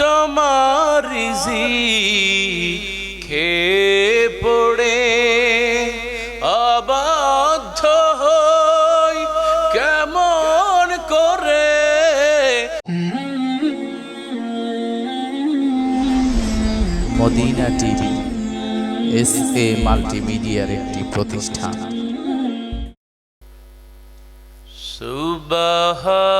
তোমার খেয়ে পড়ে অবাধ্য হই কেমন করে। মদিনা টিভি এস এ মাল্টিমিডিয়ার একটি প্রতিষ্ঠান। সুবহানাল্লাহ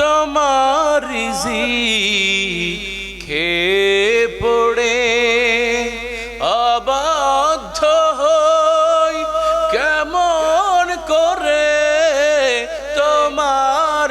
তোমার খেয়ে পড়ে অবাধ্য কেমন করে তোমার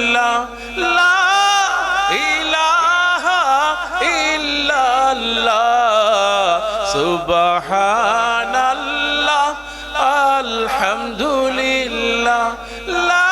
সুবহানাল্লাহ আলহামদুলিল্লাহ লা